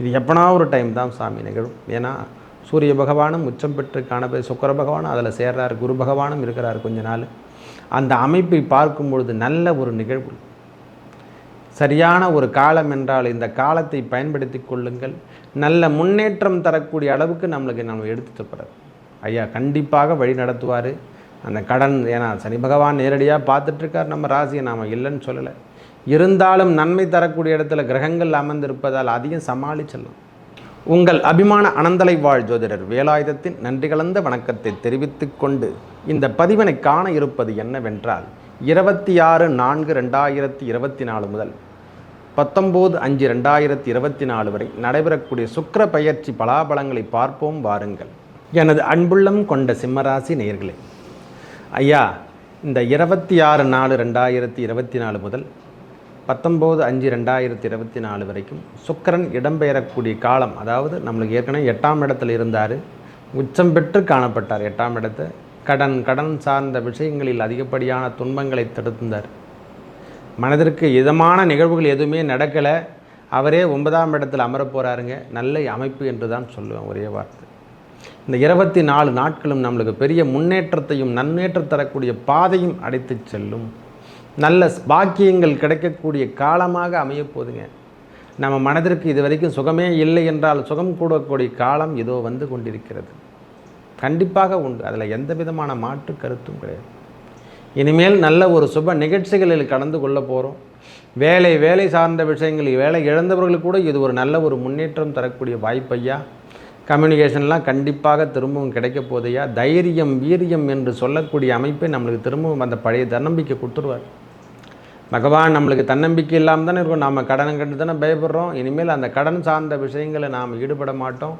இது எப்போனா ஒரு டைம் தான் சாமி நிகழும். ஏன்னா சூரிய பகவானும் உச்சம் பெற்று காணப்பது சுக்கர பகவானும் அதில் சேர்றார் குரு பகவானும் இருக்கிறார் கொஞ்ச நாள். அந்த அமைப்பை பார்க்கும் பொழுது நல்ல ஒரு நிகழ்வு. சரியான ஒரு காலம் என்றால் இந்த காலத்தை பயன்படுத்தி கொள்ளுங்கள். நல்ல முன்னேற்றம் தரக்கூடிய அளவுக்கு நம்மளுக்கு நம்ம எடுத்துட்டு போகிறார் ஐயா கண்டிப்பாக வழி நடத்துவார். அந்த கடன் ஏன்னா சனி பகவான் நேரடியாக பார்த்துட்ருக்கார் நம்ம ராசியை நாம் இல்லைன்னு சொல்லலை. இருந்தாலும் நன்மை தரக்கூடிய இடத்துல கிரகங்கள் அமர்ந்திருப்பதால் அதையும் சமாளிச்சிடலாம். உங்கள் அபிமான அனந்தலை வாழ் ஜோதிடர் வேலாயுதத்தின் நன்றி கலந்த வணக்கத்தை தெரிவித்து கொண்டு இந்த பதிவினை காண இருப்பது என்னவென்றால் இருபத்தி ஆறு நான்கு ரெண்டாயிரத்தி இருபத்தி நாலு முதல் பத்தொம்போது அஞ்சு ரெண்டாயிரத்தி இருபத்தி நாலு வரை நடைபெறக்கூடிய சுக்கர பயிற்சி பலாபலங்களை பார்ப்போம் வாருங்கள். எனது அன்புள்ளம் கொண்ட சிம்மராசி நேயர்களே ஐயா இந்த இருபத்தி ஆறு நாலு ரெண்டாயிரத்தி இருபத்தி நாலு முதல் பத்தொம்போது அஞ்சு ரெண்டாயிரத்தி இருபத்தி நாலு வரைக்கும் சுக்கிரன் இடம்பெயரக்கூடிய காலம் அதாவது நம்மளுக்கு ஏற்கனவே எட்டாம் இடத்துல இருந்தார். உச்சம் பெற்று காணப்பட்டார் எட்டாம் இடத்தை. கடன் கடன் சார்ந்த விஷயங்களில் அதிகப்படியான துன்பங்களை தடுத்தார். மனதிற்கு இதமான நிகழ்வுகள் எதுவுமே நடக்கலை. அவரே ஒன்பதாம் இடத்தில் அமரப் போகிறாருங்க நல்ல அமைப்பு என்று தான் சொல்லுவேன் ஒரே வார்த்தை. இந்த இருபத்தி நாலு நாட்களும் நம்மளுக்கு பெரிய முன்னேற்றத்தையும் நன்னேற்றம் தரக்கூடிய பாதையும் அடைத்துச் செல்லும். நல்ல பாக்கியங்கள் கிடைக்கக்கூடிய காலமாக அமையப் போகுதுங்க நம்ம மனதிற்கு இது வரைக்கும் சுகமே இல்லை என்றால் சுகம் கூடக்கூடிய காலம் இதோ வந்து கொண்டிருக்கிறது. கண்டிப்பாக உண்டு. அதில் எந்த விதமான மாற்று கருத்தும் கிடையாது. இனிமேல் நல்ல ஒரு சுப நிகழ்ச்சிகளில் கலந்து கொள்ள போகிறோம் வேலை வேலை சார்ந்த விஷயங்களில் வேலை இழந்தவர்களுக்கு கூட இது ஒரு நல்ல ஒரு முன்னேற்றம் தரக்கூடிய வாய்ப்பையா கம்யூனிகேஷன்லாம் கண்டிப்பாக திரும்பவும் கிடைக்க போதையா தைரியம் வீரியம் என்று சொல்லக்கூடிய அமைப்பை நம்மளுக்கு திரும்பவும் அந்த பழைய தன்னம்பிக்கை கொடுத்துருவார். பகவான் நம்மளுக்கு தன்னம்பிக்கை இல்லாமல் தானே இருக்கும். நாம் கடன் கண்டு தானே பயப்படுறோம். இனிமேல் அந்த கடன் சார்ந்த விஷயங்களை நாம் ஈடுபட மாட்டோம்.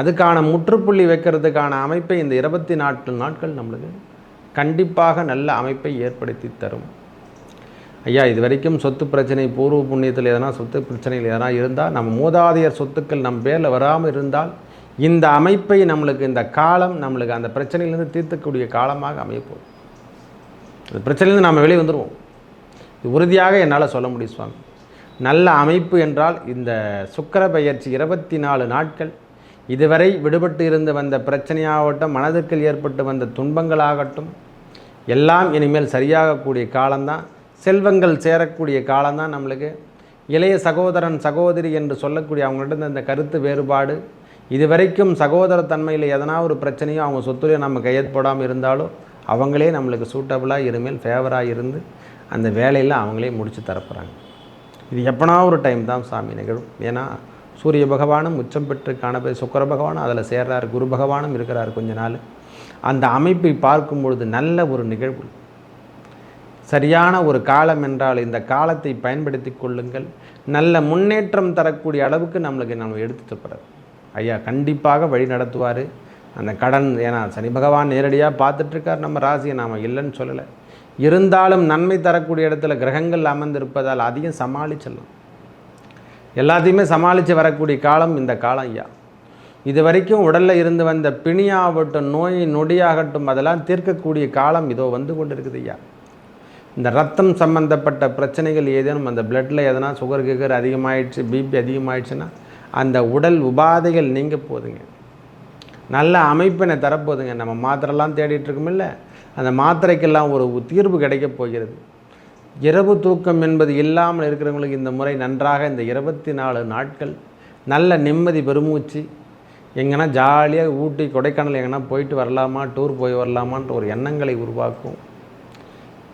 அதுக்கான முற்றுப்புள்ளி வைக்கிறதுக்கான அமைப்பை இந்த இருபத்தி நாட்கள் நாட்கள் நம்மளுக்கு கண்டிப்பாக நல்ல அமைப்பை ஏற்படுத்தி தரும். ஐயா இது வரைக்கும் சொத்து பிரச்சனை பூர்வ புண்ணியத்தில் எதனா சொத்து பிரச்சனையில் எதனா இருந்தால் நம்ம மூதாதையர் சொத்துக்கள் நம் பேரில் வராமல் இருந்தால் இந்த அமைப்பை நம்மளுக்கு இந்த காலம் நம்மளுக்கு அந்த பிரச்சனையிலேருந்து தீர்த்தக்கூடிய காலமாக அமையப்போகுது அந்த பிரச்சனையிலேருந்து நாம் வெளியே வந்துடுவோம் உறுதியாக என்னால் சொல்ல முடியும் சுவாமி. நல்ல அமைப்பு என்றால் இந்த சுக்கர பெயர்ச்சி இருபத்தி நாலு நாட்கள். இதுவரை விடுபட்டு இருந்து வந்த பிரச்சனையாகட்டும் மனதிற்குள் ஏற்பட்டு வந்த துன்பங்களாகட்டும் எல்லாம் இனிமேல் சரியாகக்கூடிய காலம்தான். செல்வங்கள் சேரக்கூடிய காலம்தான் நம்மளுக்கு. இளைய சகோதரன் சகோதரி என்று சொல்லக்கூடிய அவங்கள்ட்ட இந்த கருத்து வேறுபாடு. இதுவரைக்கும் சகோதர தன்மையில் எதனா ஒரு பிரச்சனையோ அவங்க சொத்துலையோ நம்ம கையெழுத்து போடாமல் இருந்தாலும் அவங்களே நம்மளுக்கு சூட்டபுளாக இனிமேல் ஃபேவராக இருந்து அந்த வேலையில் அவங்களே முடித்து தரப்போகிறாங்க இது எப்பனா ஒரு டைம் தான் சாமி நிகழும். ஏன்னா சூரிய பகவானும் உச்சம் பெற்று காணப்பது சுக்கர பகவானும் அதில் சேர்றார் குரு பகவானும் இருக்கிறார் கொஞ்ச நாள். அந்த அமைப்பை பார்க்கும் பொழுது நல்ல ஒரு நிகழ்வு. சரியான ஒரு காலம் என்றால் இந்த காலத்தை பயன்படுத்தி கொள்ளுங்கள். நல்ல முன்னேற்றம் தரக்கூடிய அளவுக்கு நம்மளுக்கு நம்ம எடுத்துட்டு போகிறார் ஐயா கண்டிப்பாக வழி நடத்துவார். அந்த கடன் ஏன்னா சனி பகவான் நேரடியாக பார்த்துட்ருக்கார் நம்ம ராசியை. நாம் இல்லைன்னு சொல்லலை. இருந்தாலும் நன்மை தரக்கூடிய இடத்துல கிரகங்கள் அமர்ந்திருப்பதால் அதையும் சமாளிச்சிடலாம். எல்லாத்தையுமே சமாளித்து வரக்கூடிய காலம் இந்த காலம் ஐயா. இது வரைக்கும் உடலில் இருந்து வந்த பிணியாகட்டும் நோய் நொடியாகட்டும் அதெல்லாம் தீர்க்கக்கூடிய காலம் இதோ வந்து கொண்டு இருக்குது ஐயா. இந்த ரத்தம் சம்பந்தப்பட்ட பிரச்சனைகள் ஏதேனும் அந்த பிளட்டில் எதனா சுகர் கிகர் அதிகமாகிடுச்சு பிபி அதிகமாகிடுச்சுன்னா அந்த உடல் உபாதைகள் நீங்க போதுங்க. நல்ல அமைப்பினை தரப்போதுங்க. நம்ம மாத்திரெல்லாம் தேடிட்டு இருக்கோமில்ல. அந்த மாத்திரைக்கெல்லாம் ஒரு தீர்வு கிடைக்கப் போகிறது. இரவு தூக்கம் என்பது இல்லாமல் இருக்கிறவங்களுக்கு இந்த முறை நன்றாக இந்த இருபத்தி நாலு நாட்கள் நல்ல நிம்மதி பெருமூச்சு. எங்கன்னா ஜாலியாக ஊட்டி கொடைக்கானல் எங்கன்னா போயிட்டு வரலாமா டூர் போய் வரலாமான்ற ஒரு எண்ணங்களை உருவாக்கும்.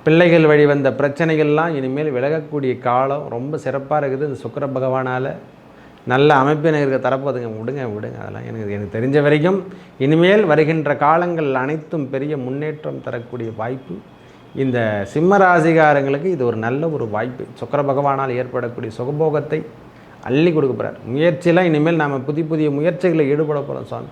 பிள்ளைகள் வழி வந்த பிரச்சனைகள்லாம் இனிமேல் விலகக்கூடிய காலம் ரொம்ப சிறப்பாக இருக்குது. இந்த சுக்கர பகவானால் நல்ல அமைப்பினை இருக்க தரப்போதுங்க விடுங்க விடுங்க. அதெல்லாம் எனக்கு எனக்கு தெரிஞ்ச வரைக்கும் இனிமேல் வருகின்ற காலங்கள் அனைத்தும் பெரிய முன்னேற்றம் தரக்கூடிய வாய்ப்பு. இந்த சிம்ம ராசிகாரங்களுக்கு இது ஒரு நல்ல ஒரு வாய்ப்பு. சுக்கர பகவானால் ஏற்படக்கூடிய சுகபோகத்தை அள்ளி கொடுக்கப்படுறார் முயற்சியெல்லாம் இனிமேல் நாம் புதிய புதிய முயற்சிகளில் ஈடுபட போகிறோம் சுவாமி.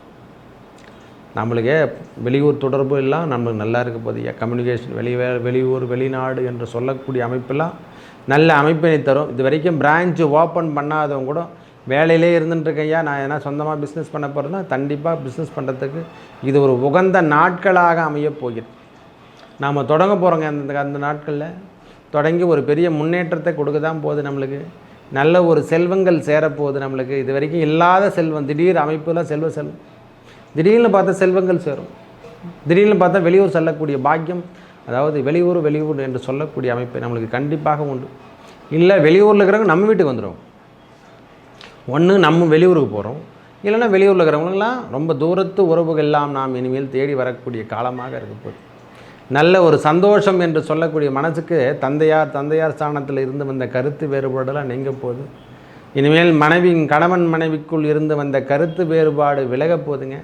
நம்மளுக்கே வெளியூர் தொடர்பு எல்லாம் நம்மளுக்கு நல்லா இருக்க போதிய கம்யூனிகேஷன் வெளி வெளியூர் வெளிநாடு என்று சொல்லக்கூடிய அமைப்பெல்லாம் நல்ல அமைப்பினை தரும். இது வரைக்கும் பிரான்ச்சு ஓப்பன் பண்ணாதவங்க கூட வேலையிலே இருந்துட்டுருக்கையா நான் எதனா சொந்தமாக பிஸ்னஸ் பண்ண போகிறேன்னா கண்டிப்பாக பிஸ்னஸ் பண்ணுறதுக்கு இது ஒரு உகந்த நாட்களாக அமையப் போகிறது. நாம் தொடங்க போகிறோங்க அந்த அந்த நாட்களில். தொடங்கி ஒரு பெரிய முன்னேற்றத்தை கொடுக்க தான் போகுது நம்மளுக்கு. நல்ல ஒரு செல்வங்கள் சேரப்போகுது நம்மளுக்கு. இது வரைக்கும் இல்லாத செல்வம் திடீர் அமைப்பில் செல்வ செல்வம் திடீர்னு பார்த்தா செல்வங்கள் சேரும். திடீர்னு பார்த்தா வெளியூர் செல்லக்கூடிய பாக்கியம் அதாவது வெளியூர் வெளியூர் என்று சொல்லக்கூடிய அமைப்பு நம்மளுக்கு கண்டிப்பாக உண்டு. இல்லை வெளியூரில் இருக்கிறவங்க நம்ம வீட்டுக்கு வந்துடும் ஒன்று நம்ம வெளியூருக்கு போகிறோம் இல்லைன்னா வெளியூரில் இருக்கிறவங்களாம் ரொம்ப தூரத்து உறவுகள் எல்லாம் நாம் இனிமேல் தேடி வரக்கூடிய காலமாக இருக்க போகுது. நல்ல ஒரு சந்தோஷம் என்று சொல்லக்கூடிய மனசுக்கு தந்தையார் தந்தையார் ஸ்தானத்தில் இருந்து வந்த கருத்து வேறுபாடெல்லாம் நீங்க போகுது. இனிமேல் மனைவி கணவன் மனைவிக்குள் இருந்து வந்த கருத்து வேறுபாடு விலக போகுதுங்க.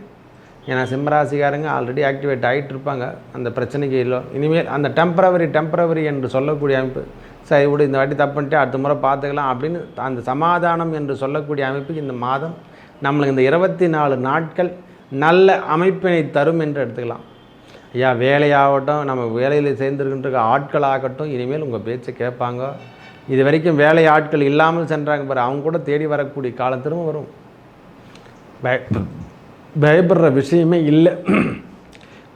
ஏன்னா சிம்மராசிக்காரங்க ஆல்ரெடி ஆக்டிவேட் ஆகிட்டு இருப்பாங்க அந்த பிரச்சனைக்கு இல்லை. இனிமேல் அந்த டெம்பரவரி டெம்பரவரி என்று சொல்லக்கூடிய அமைப்பு சரி விடு இந்த வாட்டி தப்பு பண்ணிட்டு அடுத்த முறை பார்த்துக்கலாம் அப்படின்னு அந்த சமாதானம் என்று சொல்லக்கூடிய அமைப்புக்கு இந்த மாதம் நம்மளுக்கு இந்த இருபத்தி நாலு நாட்கள் நல்ல அமைப்பினை தரும் என்று எடுத்துக்கலாம். ஐயா வேலையாகட்டும் நம்ம வேலையில் சேர்ந்துருக்கின்ற ஆட்களாகட்டும் இனிமேல் உங்கள் பேச்சை கேட்பாங்க. இது வரைக்கும் வேலை ஆட்கள் இல்லாமல் சென்றாங்க பாரு அவங்க கூட தேடி வரக்கூடிய காலத்திலும் வரும். பய பயப்படுற விஷயமே இல்லை.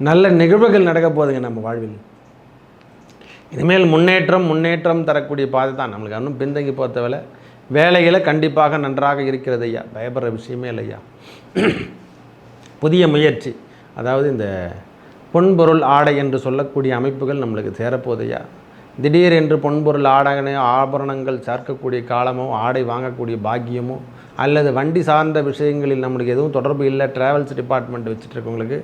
நல்ல நிகழ்வுகள் நடக்க போகுதுங்க நம்ம வாழ்வில். இனிமேல் முன்னேற்றம் முன்னேற்றம் தரக்கூடிய பாதை தான். நம்மளுக்கு இன்னும் பின்தங்கி போத்தவில்லை வேலைகளை கண்டிப்பாக நன்றாக இருக்கிறது ஐயா. பயப்படுற விஷயமே இல்லை ஐயா. புதிய முயற்சி. அதாவது இந்த பொன்பொருள் ஆடை என்று சொல்லக்கூடிய அமைப்புகள் நம்மளுக்கு சேரப்போகுது ஐயா. திடீர் என்று பொன்பொருள் ஆடகனே ஆபரணங்கள் சேர்க்கக்கூடிய காலமோ ஆடை வாங்கக்கூடிய பாக்கியமோ அல்லது வண்டி சார்ந்த விஷயங்களில் நம்மளுக்கு எதுவும் தொடர்பு இல்லை ட்ராவல்ஸ் டிபார்ட்மெண்ட் வச்சுட்டு இருக்கவங்களுக்கு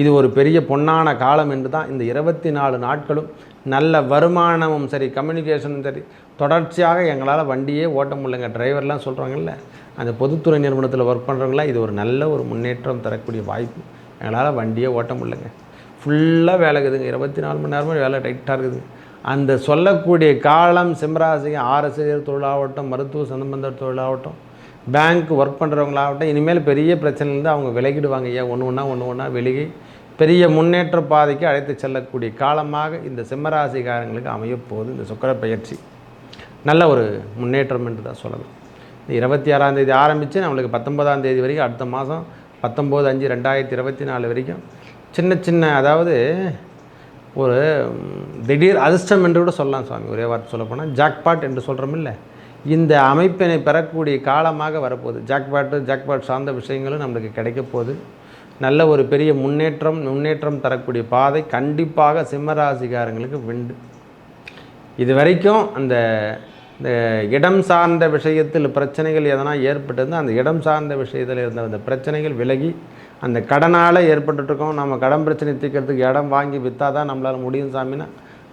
இது ஒரு பெரிய பொன்னான காலம் என்று தான் இந்த இருபத்தி நாலு நாட்களும் நல்ல வருமானமும் சரி கம்யூனிகேஷனும் சரி தொடர்ச்சியாக எங்களால் வண்டியே ஓட்ட முடியலங்க. டிரைவர்லாம் சொல்கிறாங்கல்ல அந்த பொதுத்துறை நிறுவனத்தில் ஒர்க் பண்ணுறவங்களாம் இது ஒரு நல்ல ஒரு முன்னேற்றம் தரக்கூடிய வாய்ப்பு. எங்களால் வண்டியே ஓட்ட முடியலங்க. ஃபுல்லாக வேலை இருக்குதுங்க. இருபத்தி நாலு மணி நேரமும் வேலை டைட்டாக இருக்குது அந்த சொல்லக்கூடிய காலம் சிம்மராசிங்க ஆசிரியர் தொழிலாகட்டும் மருத்துவ சம்பந்த தொழிலாகட்டும் பேங்க் ஒர்க் பண்ணுறவங்களாகட்டும் இனிமேல் பெரிய பிரச்சனைலேருந்து அவங்க விலகிடுவாங்க. ஐயா ஒன்று ஒன்றா ஒன்று ஒன்றா விலகி பெரிய முன்னேற்ற பாதைக்கு அழைத்து செல்லக்கூடிய காலமாக இந்த சிம்மராசிக்காரங்களுக்கு அமையப்போகுது இந்த சுக்கர பயிற்சி. நல்ல ஒரு முன்னேற்றம் என்று தான் சொல்லலாம். இந்த இருபத்தி ஆறாம் தேதி ஆரம்பித்து நம்மளுக்கு பத்தொன்பதாம் தேதி வரைக்கும் அடுத்த மாதம் பத்தொம்போது அஞ்சு ரெண்டாயிரத்தி இருபத்தி நாலு வரைக்கும் சின்ன சின்ன அதாவது ஒரு திடீர் அதிர்ஷ்டம் என்று கூட சொல்லலாம் சுவாமி. ஒரே வார்த்தை சொல்லப்போனால் ஜாக்பாட் என்று சொல்கிறோமில்ல இந்த அமைப்பினை பெறக்கூடிய காலமாக வரப்போகுது. ஜாக்பாட்டு ஜாக்பாட் சார்ந்த விஷயங்களும் நம்மளுக்கு கிடைக்க போகுது. நல்ல ஒரு பெரிய முன்னேற்றம் முன்னேற்றம் தரக்கூடிய பாதை கண்டிப்பாக சிம்மராசிகாரங்களுக்கு விண்டு இது வரைக்கும் அந்த இந்த இடம் சார்ந்த விஷயத்தில் பிரச்சனைகள் எதனா ஏற்பட்டிருந்தால் அந்த இடம் சார்ந்த விஷயத்தில் இருந்த அந்த பிரச்சனைகள் விலகி அந்த கடனால் ஏற்பட்டுருக்கோம் நம்ம கடன் பிரச்சனை தீர்க்கறதுக்கு இடம் வாங்கி விற்றா தான் நம்மளால் முடியும் சாமின்னா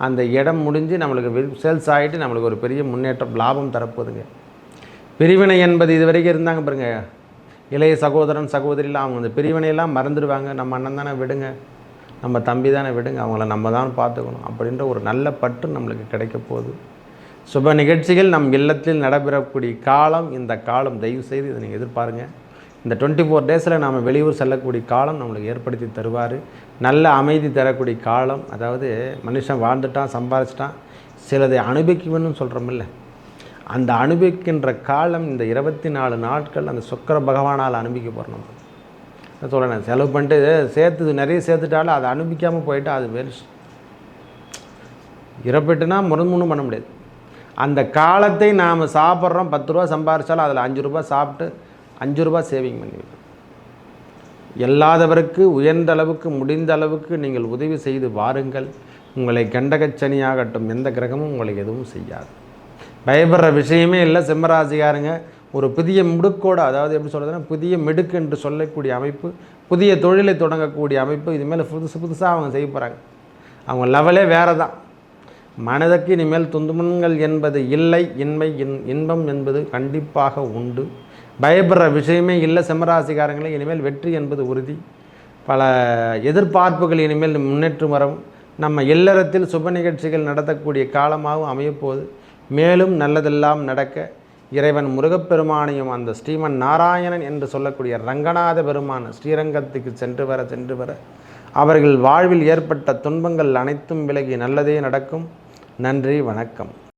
அந்த இடம் முடிஞ்சு நம்மளுக்கு சேல்ஸ் ஆகிட்டு நம்மளுக்கு ஒரு பெரிய முன்னேற்றம் லாபம் தரப்போகுதுங்க. பிரிவினை என்பது இது வரைக்கும் இருந்தாங்க பாருங்க. இளைய சகோதரன் சகோதரிலாம் அவங்க அந்த பிரிவினையெல்லாம் மறந்துடுவாங்க. நம்ம அண்ணன் தானே விடுங்க. நம்ம தம்பி தானே விடுங்க. அவங்கள நம்ம தான் பார்த்துக்கணும். அப்படின்ற ஒரு நல்ல பற்று நம்மளுக்கு கிடைக்க போகுது. சுப நிகழ்ச்சிகள் நம் இல்லத்தில் நடைபெறக்கூடிய காலம் இந்த காலம் தயவு செய்து இதை நீங்கள் எதிர்பாருங்கள் இந்த டுவெண்ட்டி ஃபோர் டேஸில் நாம் வெளியூர் செல்லக்கூடிய காலம் நம்மளுக்கு ஏற்படுத்தி தருவார். நல்ல அமைதி தரக்கூடிய காலம். அதாவது மனுஷன் வாழ்ந்துட்டான் சம்பாதிச்சிட்டான் சிலதை அனுபவிக்கணும்னு சொல்கிறோமில்ல அந்த அனுபவிக்கின்ற காலம் இந்த இருபத்தி நாலு நாட்கள் அந்த சுக்கர பகவானால் அனுபவிக்க போகிறோம் நம்ம. சொல்கிறேன் செலவு பண்ணிட்டு சேர்த்து நிறைய சேர்த்துட்டாலும் அதை அனுபவிக்காமல் போயிட்டு அது வேஸ்ட் இறப்பிட்டுனா முன்னு பண்ண முடியாது. அந்த காலத்தை நாம் சாப்பிட்றோம் பத்து ரூபா சம்பாரித்தாலும் அதில் அஞ்சு ரூபா சாப்பிட்டு அஞ்சு ரூபா சேவிங் பண்ணுவீங்க எல்லாதவருக்கு உயர்ந்த அளவுக்கு முடிந்த அளவுக்கு நீங்கள் உதவி செய்து வாருங்கள். உங்களை கண்டகச்சனியாகட்டும் எந்த கிரகமும் உங்களை எதுவும் செய்யாது. பயப்படுற விஷயமே இல்லை சிம்மராசிகாருங்க ஒரு புதிய முடுக்கோடு அதாவது எப்படி சொல்கிறதுனா புதிய மிடுக்கு என்று சொல்லக்கூடிய அமைப்பு புதிய தொழிலை தொடங்கக்கூடிய அமைப்பு இதுமாதிரி புதுசு புதுசாக அவங்க செய்ய போகிறாங்க அவங்க லெவலே வேறு தான் மனதுக்கு இனிமேல் துன்பங்கள் என்பது இல்லை இன்மை இன் இன்பம் என்பது கண்டிப்பாக உண்டு. பயப்படுற விஷயமே இல்லை. சிம்மராசிக்காரங்களே இனிமேல் வெற்றி என்பது உறுதி. பல எதிர்பார்ப்புகள் இனிமேல் முன்னேற்றம் வரும் நம்ம இல்லறத்தில் சுப நிகழ்ச்சிகள் நடத்தக்கூடிய காலமாகவும் அமையப்போகுது. மேலும் நல்லதெல்லாம் நடக்க இறைவன் முருகப்பெருமானையும் அந்த ஸ்ரீமன் நாராயணன் என்று சொல்லக்கூடிய ரங்கநாத பெருமான ஸ்ரீரங்கத்துக்கு சென்று வர சென்று வர அவர்கள் வாழ்வில் ஏற்பட்ட துன்பங்கள் அனைத்தும் விலகி நல்லதே நடக்கும். நன்றி வணக்கம்.